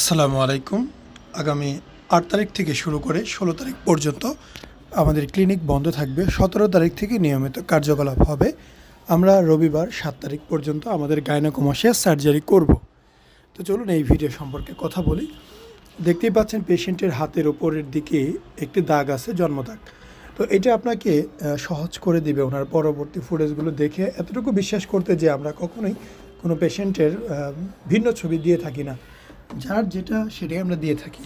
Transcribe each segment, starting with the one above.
আসসালামু আলাইকুম। আগামী আট তারিখ থেকে শুরু করে ষোলো তারিখ পর্যন্ত আমাদের ক্লিনিক বন্ধ থাকবে। সতেরো তারিখ থেকে নিয়মিত কার্যকলাপ হবে। আমরা রবিবার সাত তারিখ পর্যন্ত আমাদের গায়নাকোমাসিয়া সার্জারি করব। তো চলুন এই ভিডিও সম্পর্কে কথা বলি। দেখতেই পাচ্ছেন, পেশেন্টের হাতের ওপরের দিকে একটি দাগ আছে জন্মদাগ তো এটা আপনাকে সহজ করে দিবে ওনার পরবর্তী ফুটেজগুলো দেখে। এতটুকু বিশ্বাস করতে যে আমরা কখনোই কোনো পেশেন্টের ভিন্ন ছবি দিয়ে থাকি না। যার যেটা সেটাই আমরা দিয়ে থাকি।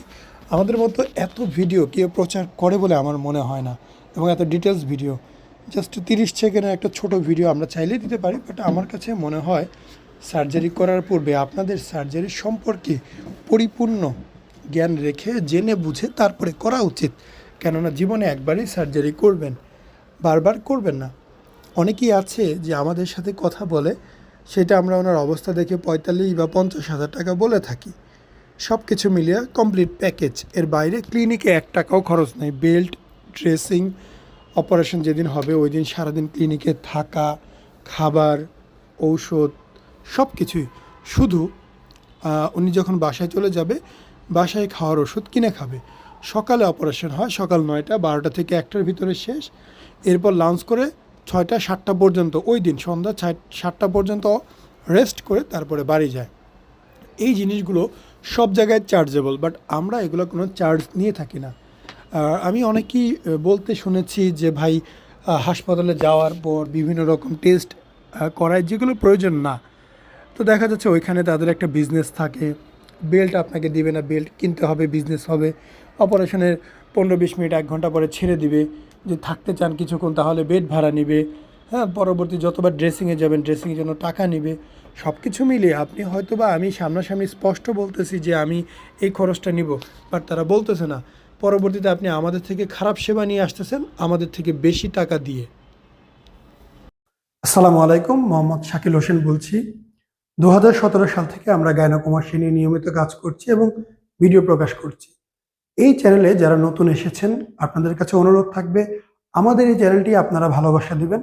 আমাদের মতো এত ভিডিও কেউ প্রচার করে বলে আমার মনে হয় না এবং এত ডিটেলস ভিডিও জাস্ট তিরিশ সেকেন্ডের একটা ছোট ভিডিও আমরা চাইলেই দিতে পারি বাট আমার কাছে মনে হয় সার্জারি করার পূর্বে আপনাদের সার্জারি সম্পর্কে পরিপূর্ণ জ্ঞান রেখে, জেনে বুঝে তারপরে করা উচিত। কেননা জীবনে একবারই সার্জারি করবেন, বারবার করবেন না। অনেকেই আছে যে আমাদের সাথে কথা বলে, সেটা আমরা ওনার অবস্থা দেখে পঁয়তাল্লিশ বা পঞ্চাশ হাজার টাকা বলে থাকি। সব কিছু মিলিয়ে কমপ্লিট প্যাকেজ এর বাইরে ক্লিনিকে এক টাকাও খরচ নেই। বেল্ট ড্রেসিং অপারেশন যেদিন হবে ওই দিন সারাদিন ক্লিনিকে থাকা, খাবার, ঔষধ সব কিছুই শুধু উনি যখন বাসায় চলে যাবে, বাসায় খাওয়ার ওষুধ কিনে খাবে। সকালে অপারেশন হয়, সকাল নয়টা, বারোটা থেকে একটার ভিতরে শেষ। এরপর লাঞ্চ করে ছয়টা, সাতটা পর্যন্ত, ওই দিন সন্ধ্যা সাতটা পর্যন্ত রেস্ট করে তারপরে বাড়ি যায়। এই জিনিসগুলো সব জায়গায় চার্জেবল বাট আমরা এগুলো কোনো চার্জ নিয়ে থাকি না। আমি অনেকেই বলতে শুনেছি যে ভাই হাসপাতালে যাওয়ার পর বিভিন্ন রকম টেস্ট করায় যেগুলো প্রয়োজন না। তো দেখা যাচ্ছে ওইখানে তাদের একটা বিজনেস থাকে বেল্ট আপনাকে দিবে না বেল্ট কিনতে হবে বিজনেস হবে অপারেশনের পনেরো বিশ মিনিট, এক ঘণ্টা পরে ছেড়ে দিবে। যে থাকতে চান কিছুক্ষণ, তাহলে বেড ভাড়া নিবে। হ্যাঁ পরবর্তী যতবার ড্রেসিংয়ে যাবেন ড্রেসিংয়ের জন্য টাকা নেবে সব কিছু মিলিয়ে আপনি হয়তো বা আমি সামনাসামনি স্পষ্ট বলতেছি যে আমি এই খরচটা নিব বাট তারা বলতেছে না। পরবর্তীতে আপনি আমাদের থেকে খারাপ সেবা নিয়ে আসতেছেন, আমাদের থেকে বেশি টাকা দিয়ে। আসসালামু আলাইকুম, মোহাম্মদ শাকিল হোসেন বলছি। দু হাজার সতেরো সাল থেকে আমরা গায়নাকুমাসী নিয়ে নিয়মিত কাজ করছি এবং ভিডিও প্রকাশ করছি। এই চ্যানেলে যারা নতুন এসেছেন, আপনাদের কাছে অনুরোধ থাকবে, আমাদের এই চ্যানেলটি আপনারা ভালোবাসা দিবেন।